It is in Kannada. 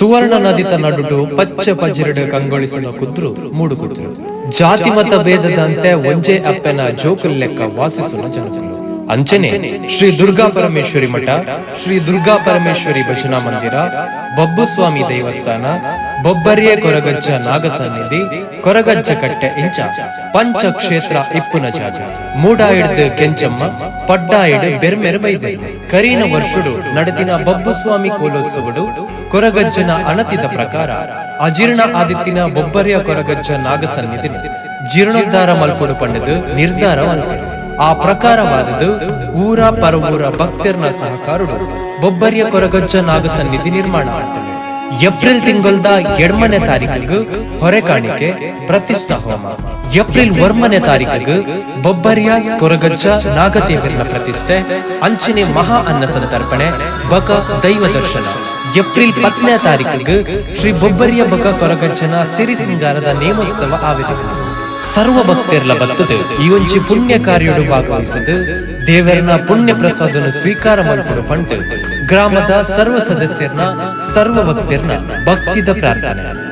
ಸುವರ್ಣ ನದಿತ ನಡುಟು ಪಚ್ಚ ಪಜಿರಡು ಕಂಗೊಳಿಸಿನ ಕುದ್ರು ಮೂಡು ಕುದ್ರು ಜಾತಿ ಮತ ಭೇದದಂತೆ ಒಂಜೆ ಅಪ್ಪನ ಜೋಕುಲ್ ಲೆಕ್ಕ ವಾಸಿಸುವ ಜನಗಳು ಅಂಚನೆ ಶ್ರೀ ದುರ್ಗಾ ಪರಮೇಶ್ವರಿ ಮಠ ಶ್ರೀ ದುರ್ಗಾ ಪರಮೇಶ್ವರಿ ಭಜನಾ ಮಂದಿರ ಬಬ್ಬುಸ್ವಾಮಿ ದೇವಸ್ಥಾನ ಬೊಬ್ಬರಿಯ ಕೊರಗಜ್ಜ ನಾಗಸನ್ನಿಧಿ ಕೊರಗಜ್ಜ ಕಟ್ಟೆ ಇಂಚ ಪಂಚ ಕ್ಷೇತ್ರ ಇಪ್ಪುನ ಜಾಗ ಮೂಡಾಯಿಡ್ ಹಿಡ್ದು ಕೆಂಚಮ್ಮ ಪಡ್ಡಾಯಿಡ್ ಹಿಡ್ ಬೆರ್ಮೆರ್ ಬೈದೆ ಕರೀನ ವರ್ಷುಡು ನಡೆದಿನ ಬಬ್ಬುಸ್ವಾಮಿ ಕೋಲೋತ್ಸವಡು ಕೊರಗಜ್ಜನ ಅಣತಿದ ಪ್ರಕಾರ ಅಜೀರ್ಣ ಆದಿತ್ತಿನ ಬೊಬ್ಬರಿಯ ಕೊರಗಜ್ಜ ನಾಗಸನ್ನಿಧಿ ಜೀರ್ಣೋದ್ಧಾರ ಮಲ್ಪಡು ಪಂಡದು ನಿರ್ಧಾರ ಮಲ್ಪಡು ಆ ಪ್ರಕಾರವಾದದು ಊರ ಪರವೂರ ಭಕ್ತರ್ನ ಸಹಕಾರುಡು ಬೊಬ್ಬರಿಯ ಕೊರಗಜ್ಜ ನಾಗಸನ್ನಿಧಿ ನಿರ್ಮಾಣ ಏಪ್ರಿಲ್ ತಿಂಗಳದ ಎಡ್ಮನೆ ತಾರೀಕಿಗೆ ಹೊರೆ ಕಾಣಿಕೆ ಪ್ರತಿಷ್ಠಾ ಹೋಮ. ಏಪ್ರಿಲ್ ಒರ್ಮನೆ ತಾರೀಕಿಗೆ ಬೊಬ್ಬರಿಯ ಕೊರಗಜ್ಜ ನಾಗದೇವರಿನ ಪ್ರತಿಷ್ಠೆ, ಅಂಚನೆ ಮಹಾ ಅನ್ನ ಸಂತರ್ಪಣೆ ಬಕ ದೈವ ದರ್ಶನ. ಏಪ್ರಿಲ್ ಪತ್ತನೇ ತಾರೀಕಿಗೆ ಶ್ರೀ ಬೊಬ್ಬರಿಯ ಬಕ ಕೊರಗಜ್ಜನ ಸಿರಿ ಸಿಂಗಾರದ ನೇಮೋತ್ಸವ ಆವಿದೆ ಸರ್ವ ಭಕ್ತರ್ಲ ಬತ್ತದೆ. ಈ ಒಂಜಿ ಪುಣ್ಯ ಕಾರ್ಯಡು ಭಾಗವಹಿಸದು ದೇವರನ ಪುಣ್ಯ ಪ್ರಸಾದನ ಸ್ವೀಕಾರ ಮಾಡಿಕೊಂಡು ಪಣ್ತೇವೆ ಗ್ರಾಮದ ಸರ್ವ ಸದಸ್ಯರನ್ನ ಸರ್ವ ಭಕ್ತರನ್ನ ಭಕ್ತಿದ ಪ್ರಾರ್ಥನೆ.